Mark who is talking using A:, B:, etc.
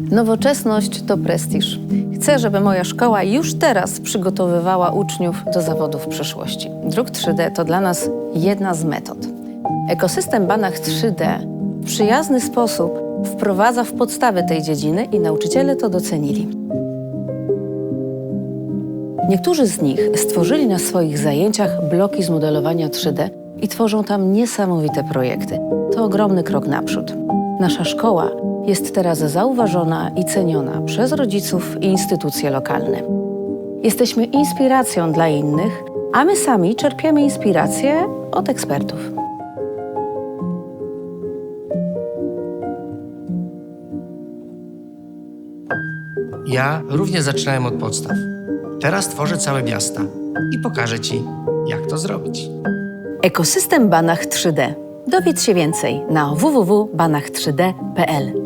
A: Nowoczesność to prestiż. Chcę, żeby moja szkoła już teraz przygotowywała uczniów do zawodów przyszłości. Druk 3D to dla nas jedna z metod. Ekosystem Banach 3D w przyjazny sposób wprowadza w podstawy tej dziedziny i nauczyciele to docenili. Niektórzy z nich stworzyli na swoich zajęciach bloki z modelowania 3D i tworzą tam niesamowite projekty. To ogromny krok naprzód. Nasza szkoła jest teraz zauważona i ceniona przez rodziców i instytucje lokalne. Jesteśmy inspiracją dla innych, a my sami czerpiemy inspirację od ekspertów.
B: Ja również zaczynałem od podstaw. Teraz tworzę całe miasta i pokażę Ci, jak to zrobić.
A: Ekosystem Banach 3D. Dowiedz się więcej na www.banach3d.pl.